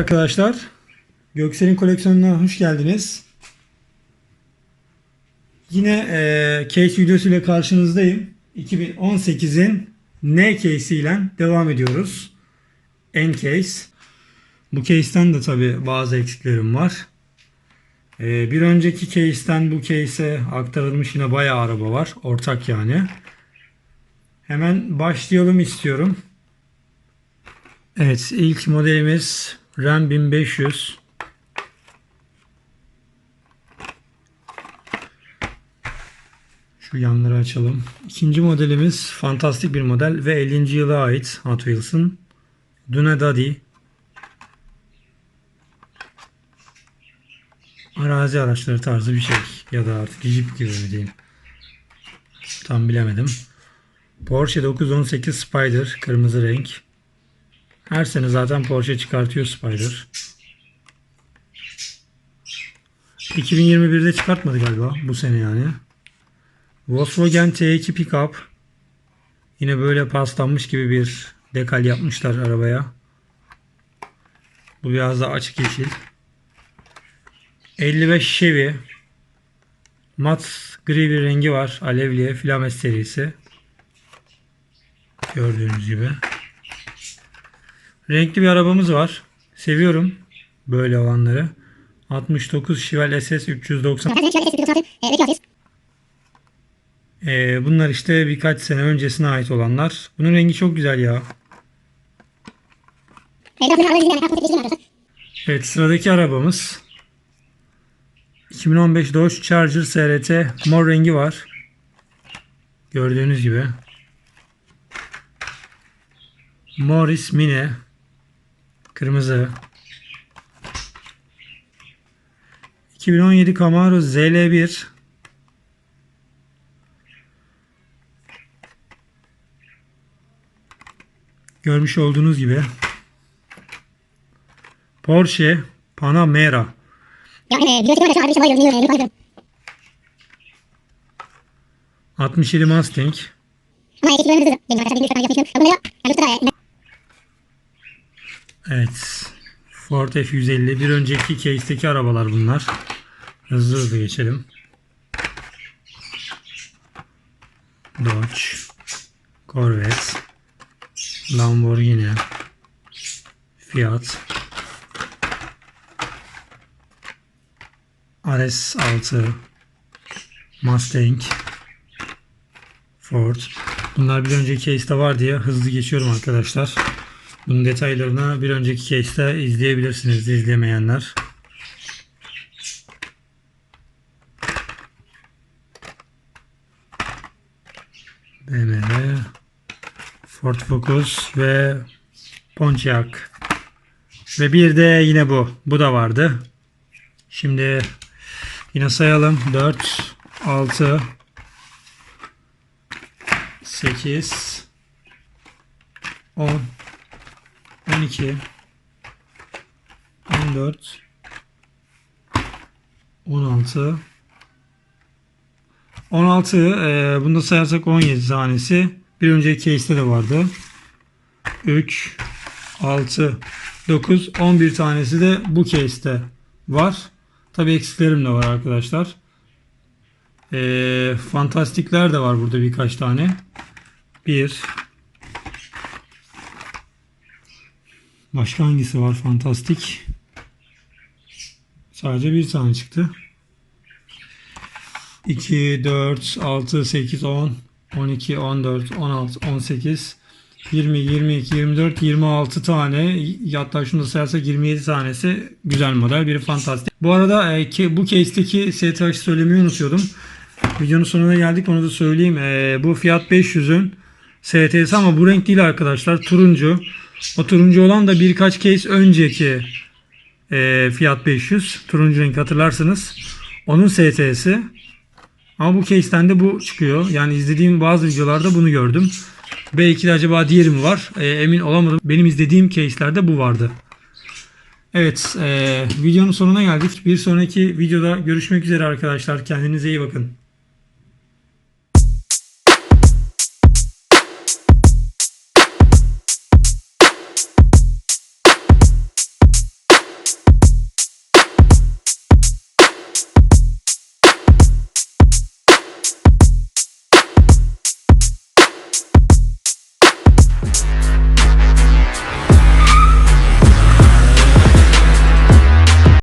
arkadaşlar. Göksel'in koleksiyonuna hoş geldiniz. Yine e, case videosuyla karşınızdayım. 2018'in N case ile devam ediyoruz. N case. Bu case'ten de tabi bazı eksiklerim var. E, bir önceki case'ten bu case'e aktarılmış yine bayağı araba var. Ortak yani. Hemen başlayalım istiyorum. Evet ilk modelimiz RAM 1500. Şu yanları açalım. İkinci modelimiz fantastik bir model ve 50. yıla ait Hot Wheels'ın Duna Daddy. Arazi araçları tarzı bir şey. Ya da artık Jeep gibi mi diyeyim. Tam bilemedim. Porsche 918 Spider kırmızı renk. Her sene zaten Porsche çıkartıyor Spider. 2021'de çıkartmadı galiba bu sene yani. Volkswagen T2 Pickup. Yine böyle paslanmış gibi bir dekal yapmışlar arabaya. Bu biraz da açık yeşil. 55 Chevy. Mat gri bir rengi var. Alevli Filamet serisi. Gördüğünüz gibi. Renkli bir arabamız var. Seviyorum böyle olanları. 69 Chevelle SS 390. Ee, bunlar işte birkaç sene öncesine ait olanlar. Bunun rengi çok güzel ya. Evet sıradaki arabamız 2015 Dodge Charger SRT mor rengi var. Gördüğünüz gibi. Morris Mini kırmızı. 2017 Camaro ZL1 Görmüş olduğunuz gibi Porsche Panamera Yani biliyorsun öyle şey var. Biliyorum. Biliyorum. 67 Mustang Ama eski bölümümüzde benim arkadaşlar bilmiyor. Ben yapmışım. Bunları yani tuttu da Evet. Ford F-150 bir önceki case'teki arabalar bunlar. Hızlı hızlı geçelim. Dodge Corvette Lamborghini Fiat RS6 Mustang Ford Bunlar bir önceki case'de var diye hızlı geçiyorum arkadaşlar. Bunun detaylarını bir önceki case'te izleyebilirsiniz izlemeyenler. BMW, Ford Focus ve Pontiac. Ve bir de yine bu. Bu da vardı. Şimdi yine sayalım. 4, 6, 8, 10, 12 14 16 16 e, bunu sayarsak 17 tanesi. Bir önceki case'te de vardı. 3 6 9 11 tanesi de bu case'te var. Tabi eksiklerim de var arkadaşlar. E, fantastikler de var burada birkaç tane. 1 Başka hangisi var fantastik? Sadece bir tane çıktı. 2, 4, 6, 8, 10, 12, 14, 16, 18, 20, 22, 24, 26 tane hatta şunu da sayarsak 27 tanesi güzel model. Biri fantastik. Bu arada e, bu case'deki STH söylemeyi unutuyordum. Videonun sonuna geldik onu da söyleyeyim. E, bu Fiat 500'ün STS ama bu renk değil arkadaşlar. Turuncu. O turuncu olan da birkaç case önceki e, Fiat 500. Turuncu renk hatırlarsınız. Onun STS'i. Ama bu case'ten de bu çıkıyor. Yani izlediğim bazı videolarda bunu gördüm. Belki de acaba diğeri mi var? E, emin olamadım. Benim izlediğim case'lerde bu vardı. Evet. E, videonun sonuna geldik. Bir sonraki videoda görüşmek üzere arkadaşlar. Kendinize iyi bakın.